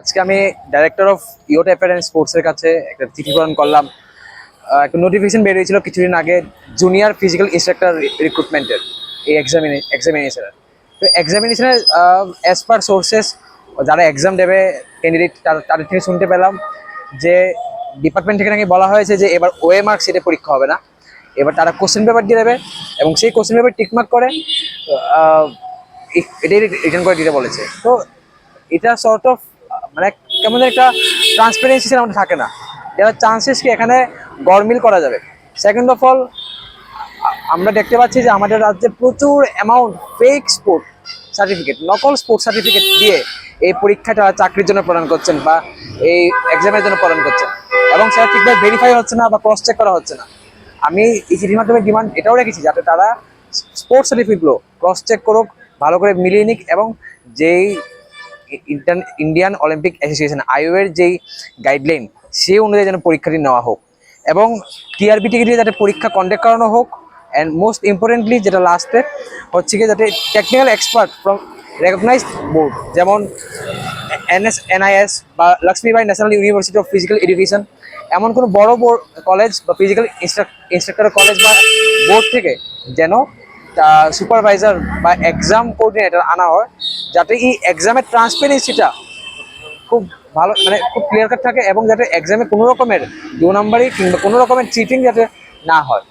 আজকে আমি director of ইওট and স্পোর্টসের কাছে একটা চিঠি প্রদান করলাম। একটা নোটিফিকেশন বেরিয়েছিল কিছুদিন আগে জুনিয়র ফিজিক্যাল ইনস্ট্রাক্টর রিক্রুটমেন্টের এই এক্সামিনে এক্সামিনেশনের তো এক্সামিনেশনের অ্যাজ পার সোর্সেস যারা এক্সাম দেবে ক্যান্ডিডেট তাদের থেকে শুনতে পেলাম যে ডিপার্টমেন্ট থেকে নাকি বলা হয়েছে যে এবার ওয়ে মার্ক সেটে পরীক্ষা হবে না। এবার তারা কোশ্চেন পেপার দিয়ে দেবে এবং সেই কোশ্চেন পেপার টিকমার্ক করে এটাই রিটার্ন করে দিতে বলেছে। তো এটা সর্ট অফ মানে কেমন একটা ট্রান্সপারেন্সি সেরকম থাকে না। যারা চান্সেস কি এখানে গরমিল করা যাবে। সেকেন্ড অফ অল আমরা দেখতে পাচ্ছি যে আমাদের রাজ্যে প্রচুর অ্যামাউন্ট ফেক স্পোর্ট সার্টিফিকেট নকল স্পোর্ট সার্টিফিকেট দিয়ে এই পরীক্ষাটা চাকরির জন্য প্রদান করছেন বা এই এক্সামের জন্য প্রদান করছেন। এবং সেটা ঠিকভাবে ভেরিফাই হচ্ছে না বা ক্রস চেক করা হচ্ছে না। আমি এই চিঠির মাধ্যমে ডিমান্ড এটাও রেখেছি যাতে তারা স্পোর্টস সার্টিফিকেটগুলো ক্রস চেক করুক, ভালো করে মিলিয়ে নিক এবং যেই ইন্ডিয়ান অলিম্পিক অ্যাসোসিয়েশন আইওয়ের যেই গাইডলাইন সেই অনুযায়ী যেন পরীক্ষাটি নেওয়া হোক। এবং টিআরবি থেকে দিয়ে যাতে পরীক্ষা কন্ডাক্ট করানো হোক অ্যান্ড মোস্ট ইম্পর্টেন্টলি যেটা লাস্টে হচ্ছে কি যাতে technical expert from recognised board যেমন এনএস এনআইএস বা Lakshmibai national university of physical education এমন কোনো বড় বোর্ড কলেজ বা ফিজিক্যাল ইনস্ট্রাক্টর কলেজ বা বোর্ড থেকে যেন সুপারভাইজার বা এক্সাম কোঅর্ডিনেটর আনা হয় যাতে এই এক্সামের ট্রান্সপারেন্সিটা খুব ভালো মানে খুব ক্লিয়ার কাট থাকে এবং যাতে এক্সামে কোনো রকমের দু নম্বরই কিংবা কোনো রকমের চিটিং যাতে না হয়।